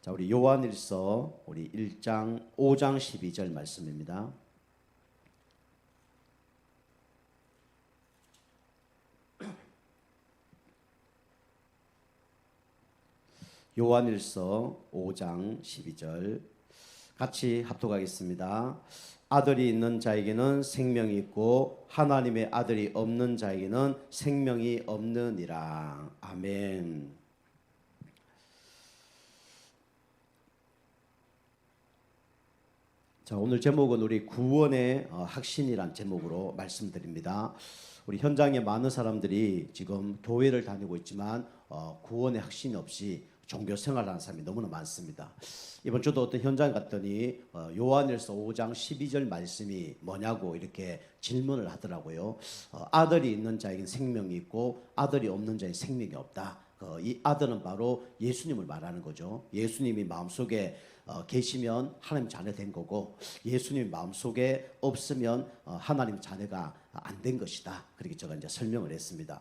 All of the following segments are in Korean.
자, 우리 요한일서 우리 1장 5장 12절 말씀입니다. 요한일서 5장 12절 같이 합독하겠습니다. 아들이 있는 자에게는 생명이 있고 하나님의 아들이 없는 자에게는 생명이 없느니라. 아멘. 자, 오늘 제목은 우리 구원의 어, 확신이란 제목으로 말씀드립니다. 우리 현장에 많은 사람들이 지금 교회를 다니고 있지만 어, 구원의 확신이 없이 종교 생활하는 사람이 너무나 많습니다. 이번 주도 어떤 현장 갔더니 어, 요한일서 5장 12절 말씀이 뭐냐고 이렇게 질문을 하더라고요. 어, 아들이 있는 자에게는 생명이 있고 아들이 없는 자에게 생명이 없다. 어, 이 아들은 바로 예수님을 말하는 거죠. 예수님이 마음속에 어, 계시면 하나님 자녀 된 거고 예수님 마음속에 없으면 어, 하나님 자녀가 안 된 것이다. 그렇게 제가 이제 설명을 했습니다.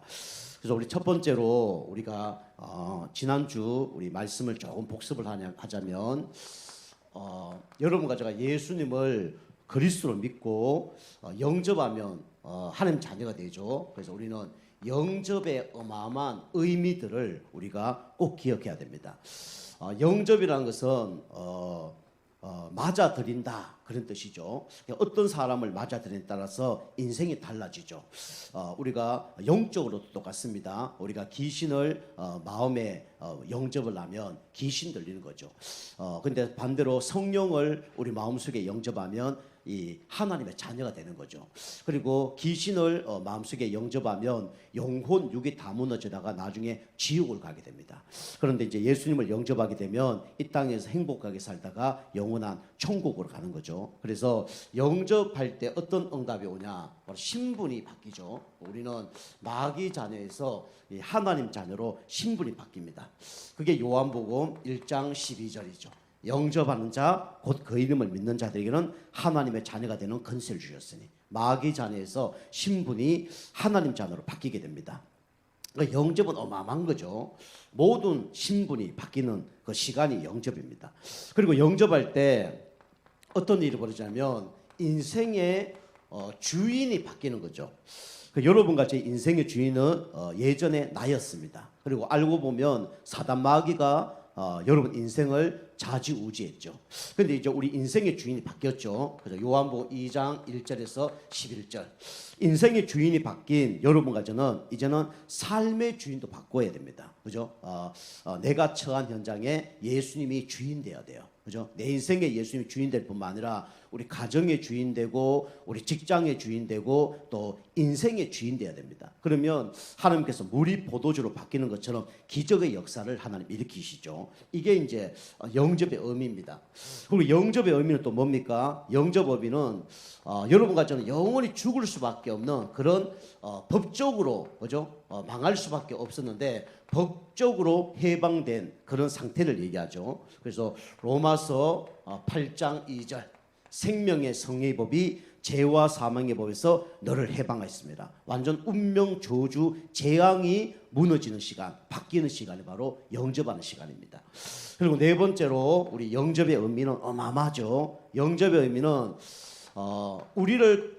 그래서 우리 첫 번째로 우리가 어, 지난주 우리 말씀을 조금 복습을 하냐, 하자면 어, 여러분과 제가 예수님을 그리스도로 믿고 어, 영접하면 어, 하나님 자녀가 되죠. 그래서 우리는 영접의 어마어마한 의미들을 우리가 꼭 기억해야 됩니다. 어, 영접이라는 것은 어, 어, 맞아들인다 그런 뜻이죠. 어떤 사람을 맞아들이에 따라서 인생이 달라지죠. 어, 우리가 영적으로도 똑같습니다. 우리가 귀신을 어, 마음에 어, 영접을 하면 귀신 들리는 거죠. 어, 근데 반대로 성령을 우리 마음속에 영접하면 이 하나님의 자녀가 되는 거죠. 그리고 귀신을 어, 마음속에 영접하면 영혼 육이 다 무너지다가 나중에 지옥을 가게 됩니다. 그런데 이제 예수님을 영접하게 되면 이 땅에서 행복하게 살다가 영원한 천국으로 가는 거죠. 그래서 영접할 때 어떤 응답이 오냐? 바로 신분이 바뀌죠. 우리는 마귀 자녀에서 이 하나님 자녀로 신분이 바뀝니다. 그게 요한복음 1장 12절이죠. 영접하는 자, 곧 그 이름을 믿는 자들에게는 하나님의 자녀가 되는 건세를 주셨으니 마귀 자녀에서 신분이 하나님 자녀로 바뀌게 됩니다. 그 영접은 어마어마한 거죠. 모든 신분이 바뀌는 그 시간이 영접입니다. 그리고 영접할 때 어떤 일이 벌어지냐면 인생의 어, 주인이 바뀌는 거죠. 그 여러분 같이 인생의 주인은 어, 예전에 나였습니다. 그리고 알고 보면 사단 마귀가 어, 여러분 인생을 좌지우지했죠. 근데 이제 우리 인생의 주인이 바뀌었죠. 그래서 요한복음 2장 1절에서 11절. 인생의 주인이 바뀐 여러분과 저는 이제는 삶의 주인도 바꿔야 됩니다. 그죠? 어, 어, 내가 처한 현장에 예수님이 주인 되어야 돼요. 그죠? 내 인생의 예수님이 주인 될 뿐만 아니라 우리 가정의 주인 되고 우리 직장의 주인 되고 또 인생의 주인 되어야 됩니다. 그러면 하나님께서 물이 포도주로 바뀌는 것처럼 기적의 역사를 하나님 일으키시죠. 이게 이제 영접의 의미입니다. 그리고 영접의 의미는 또 뭡니까? 영접 의미는 어, 여러분과 저는 영원히 죽을 수밖에 없는 그런 어, 법적으로 그죠? 어, 망할 수밖에 없었는데 법적으로 해방된 그런 상태를 얘기하죠. 그래서 로마서 어, 8장 2절 생명의 성의 법이 죄와 사망의 법에서 너를 해방하였습니다. 완전 운명 저주 재앙이 무너지는 시간, 바뀌는 시간이 바로 영접하는 시간입니다. 그리고 네 번째로 우리 영접의 의미는 어마어마하죠. 영접의 의미는 어, 우리를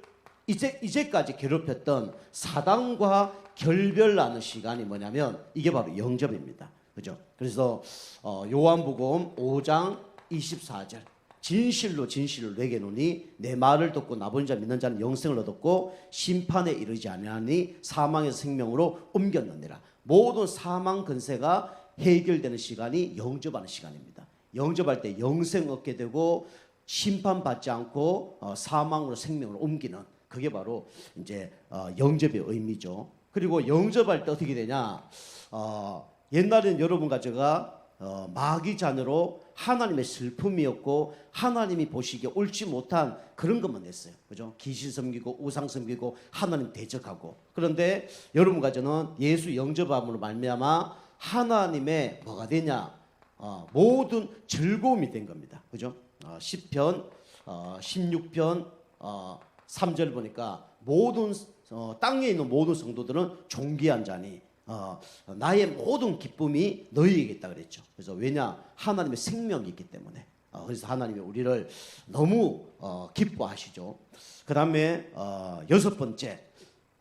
이제 이제까지 괴롭혔던 사단과 결별하는 시간이 뭐냐면 이게 바로 영접입니다. 그죠? 그래서 어, 요한복음 5장 24절 진실로 진실로 내게 노니 내 말을 듣고 나본 자 믿는 자는 영생을 얻었고 심판에 이르지 아니하니 사망에서 생명으로 옮겼느니라. 모든 사망 근세가 해결되는 시간이 영접하는 시간입니다. 영접할 때 영생 얻게 되고 심판받지 않고 어, 사망으로 생명으로 옮기는 그게 바로 이제 어, 영접의 의미죠. 그리고 영접할 때 어떻게 되냐? 어, 옛날에는 여러분과 제가 어, 마귀 잔으로 하나님의 슬픔이었고 하나님이 보시기에 옳지 못한 그런 것만 했어요. 그죠? 귀신 섬기고 우상 섬기고 하나님 대적하고. 그런데 여러분과 저는 예수 영접함으로 말미암아 하나님의 뭐가 되냐? 어, 모든 즐거움이 된 겁니다. 그죠? 어, 10편, 어, 16편, 어, 3절 보니까 모든 어, 땅에 있는 모든 성도들은 존귀한 자니 어, 나의 모든 기쁨이 너희에게 있다 그랬죠. 그래서 왜냐 하나님의 생명이 있기 때문에. 어, 그래서 하나님이 우리를 너무 어, 기뻐하시죠. 그 다음에 어, 여섯 번째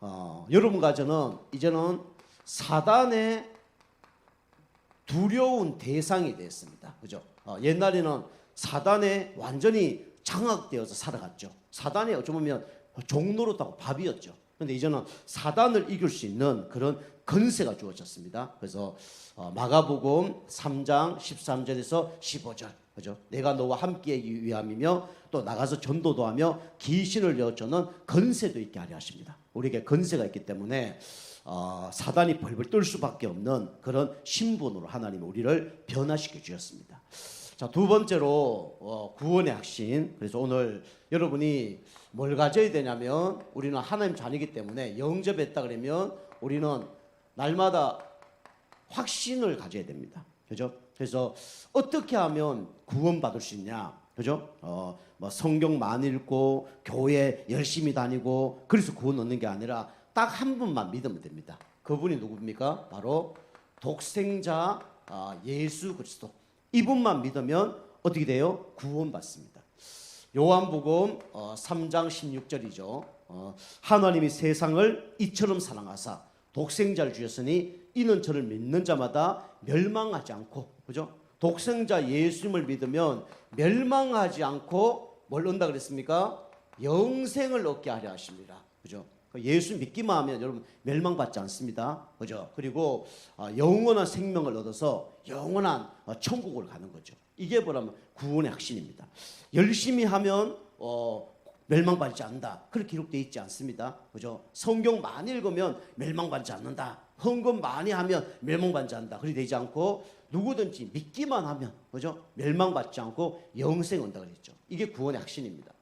어, 여러분과 저는 이제는 사단의 두려운 대상이 됐습니다. 그죠? 어, 옛날에는 사단에 완전히 장악되어서 살아갔죠. 사단이 어쩌 보면 종로로다고 밥이었죠. 근데 이제는 사단을 이길 수 있는 그런 건세가 주어졌습니다. 그래서 어, 마가복음 3장 13절에서 15절. 그죠? 내가 너와 함께하기 위함이며 또 나가서 전도도 하며 귀신을 내어주는 건세도 있게 하려 하십니다. 우리에게 건세가 있기 때문에 어, 사단이 벌벌 떨 수밖에 없는 그런 신분으로 하나님 우리를 변화시켜 주셨습니다. 자, 두 번째로 어, 구원의 확신. 그래서 오늘 여러분이 뭘 가져야 되냐면 우리는 하나님 자녀이기 때문에 영접했다 그러면 우리는 날마다 확신을 가져야 됩니다. 그죠? 그래서 어떻게 하면 구원받을 수 있냐? 그죠? 어, 뭐 성경 많이 읽고 교회 열심히 다니고 그래서 구원 얻는 게 아니라 딱 한 분만 믿으면 됩니다. 그분이 누굽니까? 바로 독생자 아, 예수 그리스도. 이분만 믿으면 어떻게 돼요? 구원받습니다. 요한복음 어, 3장 16절이죠. 어, 하나님이 세상을 이처럼 사랑하사 독생자를 주셨으니 이는 저를 믿는 자마다 멸망하지 않고 그죠? 독생자 예수님을 믿으면 멸망하지 않고 뭘 얻는다 그랬습니까? 영생을 얻게 하려 하십니다. 그죠? 그 예수 믿기만 하면 여러분 멸망받지 않습니다. 그죠? 그리고 어, 영원한 생명을 얻어서 영원한 어, 천국을 가는 거죠. 이게 뭐라면 구원의 확신입니다. 열심히 하면 어, 멸망받지 않는다. 그렇게 기록되어 있지 않습니다. 그죠? 성경 많이 읽으면 멸망받지 않는다. 헌금 많이 하면 멸망받지 않는다. 그렇게 되지 않고 누구든지 믿기만 하면 그죠? 멸망받지 않고 영생 온다 그랬죠. 이게 구원의 확신입니다.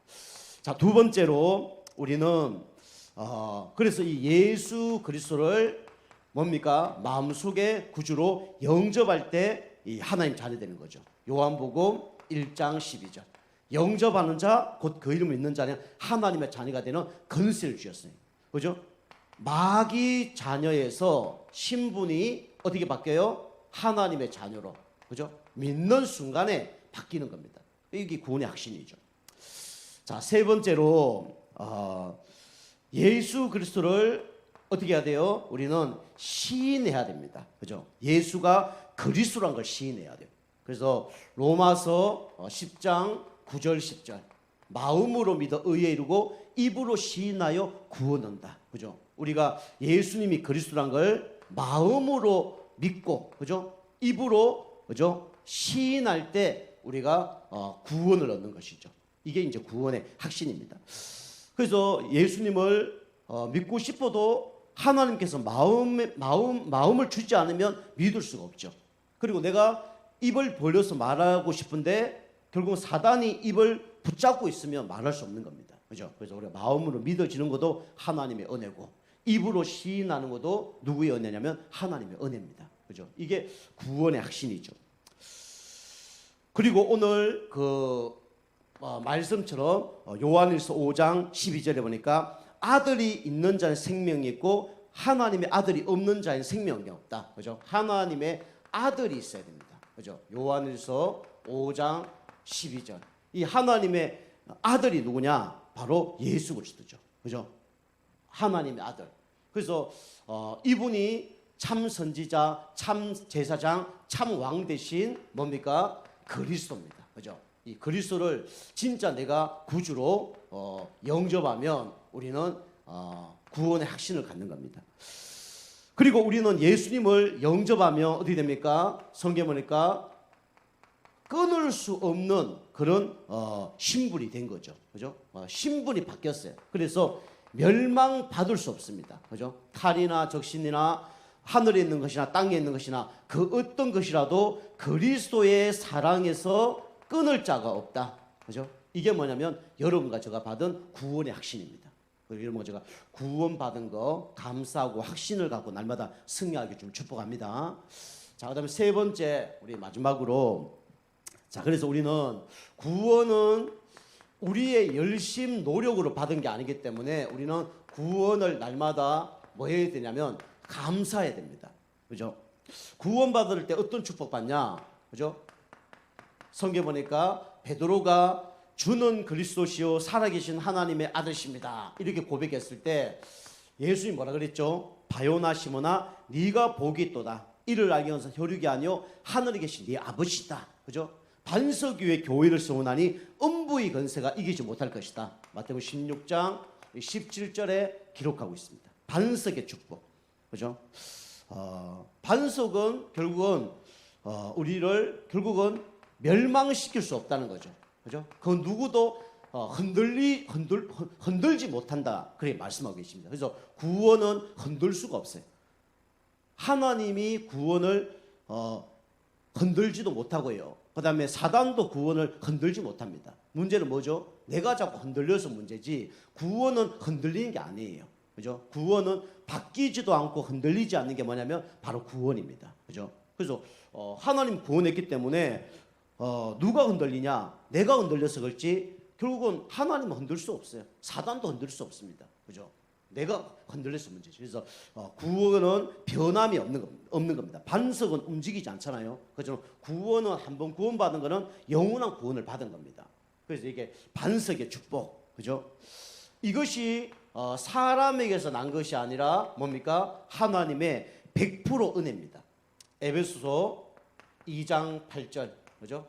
자, 두 번째로 우리는 어, 그래서 이 예수 그리스도를 뭡니까? 마음속에 구주로 영접할 때 이 하나님 자녀 되는 거죠. 요한복음 1장 12절. 영접하는 자, 곧 그 이름을 믿는 자는 하나님의 자녀가 되는 건세를 주셨어요. 그죠? 마귀 자녀에서 신분이 어떻게 바뀌어요? 하나님의 자녀로. 그죠? 믿는 순간에 바뀌는 겁니다. 이게 구원의 확신이죠. 자, 세 번째로, 어, 예수 그리스도를 어떻게 해야 돼요? 우리는 시인해야 됩니다. 그죠? 예수가 그리스도란 걸 시인해야 돼요. 그래서 로마서 10장 9절 10절 마음으로 믿어 의에 이르고 입으로 시인하여 구원한다. 그죠? 우리가 예수님이 그리스도란 걸 마음으로 믿고 그죠? 입으로 그죠? 시인할 때 우리가 어, 구원을 얻는 것이죠. 이게 이제 구원의 확신입니다. 그래서 예수님을 어, 믿고 싶어도 하나님께서 마음 마음 마음을 주지 않으면 믿을 수가 없죠. 그리고 내가 입을 벌려서 말하고 싶은데 결국 사단이 입을 붙잡고 있으면 말할 수 없는 겁니다. 그죠? 그래서 우리가 마음으로 믿어지는 것도 하나님의 은혜고 입으로 시인하는 것도 누구의 은혜냐면 하나님의 은혜입니다. 그죠? 이게 구원의 확신이죠. 그리고 오늘 그 어, 말씀처럼 어, 요한일서 5장 12절에 보니까 아들이 있는 자는 생명이 있고 하나님의 아들이 없는 자는 생명이 없다. 그죠? 하나님의 아들이 있어야 됩니다. 그죠? 요한일서 5장 12절. 이 하나님의 아들이 누구냐? 바로 예수 그리스도죠. 그죠? 하나님의 아들. 그래서 어, 이분이 참 선지자, 참 제사장, 참 왕 대신 뭡니까? 그리스도입니다. 그죠? 이 그리스도를 진짜 내가 구주로 어, 영접하면 우리는 어, 구원의 확신을 갖는 겁니다. 그리고 우리는 예수님을 영접하면 어떻게 됩니까? 성경 보니까 끊을 수 없는 그런 어, 신분이 된 거죠. 그죠? 어, 신분이 바뀌었어요. 그래서 멸망 받을 수 없습니다. 그죠? 칼이나 적신이나 하늘에 있는 것이나 땅에 있는 것이나 그 어떤 것이라도 그리스도의 사랑에서 끊을 자가 없다. 그죠? 이게 뭐냐면 여러분과 제가 받은 구원의 확신입니다. 여러분과 제가 구원받은 거 감사하고 확신을 갖고 날마다 승리하기 좀 축복합니다. 자, 그 다음에 세 번째 우리 마지막으로 자, 그래서 우리는 구원은 우리의 열심 노력으로 받은 게 아니기 때문에 우리는 구원을 날마다 뭐 해야 되냐면 감사해야 됩니다. 그죠? 구원받을 때 어떤 축복 받냐? 그죠? 성경 보니까 베드로가 주는 그리스도시요 살아계신 하나님의 아들십니다. 이렇게 고백했을 때 예수님 뭐라 그랬죠? 바요나 시모나 네가 복이 있도다. 이를 알기 위해서 혈육이 아니요 하늘에 계신 네 아버지다. 그죠? 반석 위에 교회를 세우나니 음부의 건세가 이기지 못할 것이다. 마태복음 16장 17절에 기록하고 있습니다. 반석의 축복. 그죠? 어, 반석은 결국은 어, 우리를 결국은 멸망시킬 수 없다는 거죠. 그죠? 그 누구도 어, 흔들리 흔들 흔- 흔들지 못한다. 그렇게 말씀하고 계십니다. 그래서 구원은 흔들 수가 없어요. 하나님이 구원을 어, 흔들지도 못하고요. 그 다음에 사단도 구원을 흔들지 못합니다. 문제는 뭐죠? 내가 자꾸 흔들려서 문제지 구원은 흔들리는 게 아니에요. 그죠? 구원은 바뀌지도 않고 흔들리지 않는 게 뭐냐면 바로 구원입니다. 그죠? 그래서 어, 하나님 구원했기 때문에 어, 누가 흔들리냐? 내가 흔들려서 그렇지 결국은 하나님은 흔들 수 없어요. 사단도 흔들 수 없습니다. 그죠? 내가 흔들려서 문제죠. 그래서 어, 구원은 변함이 없는 겁니다. 없는 겁니다. 반석은 움직이지 않잖아요. 그죠? 구원은 한 번 구원받은 거는 영원한 구원을 받은 겁니다. 그래서 이게 반석의 축복, 그죠? 이것이 어, 사람에게서 난 것이 아니라 뭡니까? 하나님의 100% 은혜입니다. 에베소서 2장 8절, 그죠?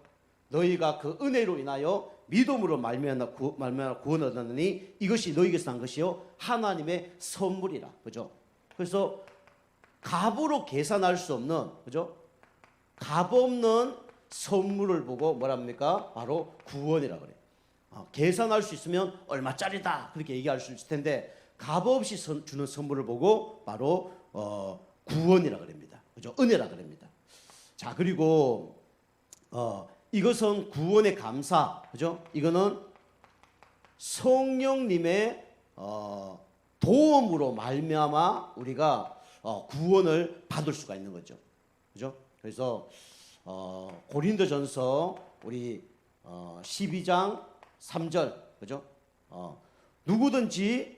너희가 그 은혜로 인하여 믿음으로 말미암아 구- 말미암아 구원을 얻었느니 이것이 너희에게서 난 것이요 하나님의 선물이라, 그죠? 그래서 값으로 계산할 수 없는, 그죠? 값 없는 선물을 보고 뭐랍니까? 바로 구원이라 그래요. 어, 계산할 수 있으면 얼마짜리다 그렇게 얘기할 수 있을 텐데 값 없이 선- 주는 선물을 보고 바로 어, 구원이라 그럽니다. 그죠? 은혜라 그럽니다. 자 그리고 어, 이것은 구원의 감사, 그죠? 이거는 성령님의 어, 도움으로 말미암아 우리가 어, 구원을 받을 수가 있는 거죠. 그죠? 그래서 어, 고린도전서 우리 어, 12장 3절 그죠? 어, 누구든지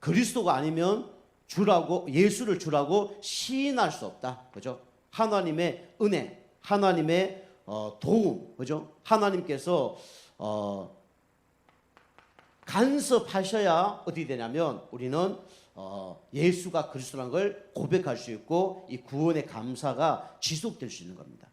그리스도가 아니면 주라고 예수를 주라고 시인할 수 없다. 그죠? 하나님의 은혜, 하나님의 어, 도움, 그죠? 하나님께서 어, 간섭하셔야 어떻게 되냐면 우리는 어, 예수가 그리스도라는 걸 고백할 수 있고 이 구원의 감사가 지속될 수 있는 겁니다.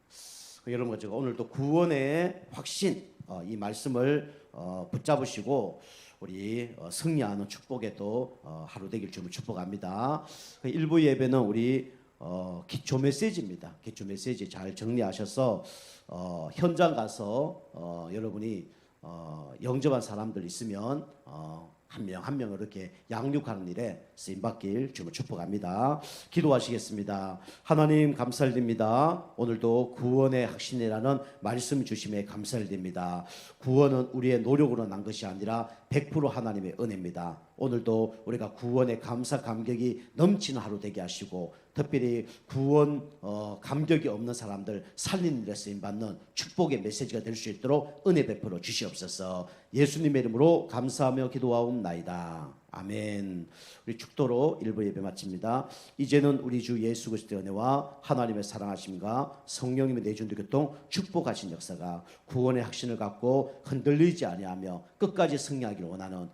그 여러분 제가 오늘도 구원의 확신 어, 이 말씀을 어, 붙잡으시고 우리 어, 승리하는 축복에도 어, 하루 되길 주님 축복합니다. 그 일부 예배는 우리 어, 기초 메시지입니다. 기초 메시지 잘 정리하셔서 어, 현장 가서 어, 여러분이 어, 영접한 사람들 있으면 어, 한명한명 이렇게 양육하는 일에 쓰임 받길 주님 축복합니다. 기도하시겠습니다. 하나님 감사드립니다. 오늘도 구원의 확신이라는 말씀 주심에 감사드립니다. 구원은 우리의 노력으로 난 것이 아니라 100% 하나님의 은혜입니다. 오늘도 우리가 구원의 감사 감격이 넘치는 하루 되게 하시고 특별히 구원 어, 감격이 없는 사람들 살리는 일에 쓰임 받는 축복의 메시지가 될 수 있도록 은혜 베풀어 주시옵소서. 예수님의 이름으로 감사하며 기도하옵나이다. 아멘. 우리 축도로 일부 예배 마칩니다. 이제는 우리 주 예수 그리스도의 은혜와 하나님의 사랑하심과 성령님의 내준 교통 축복하신 역사가 구원의 확신을 갖고 흔들리지 아니하며 끝까지 승리하기를 원하는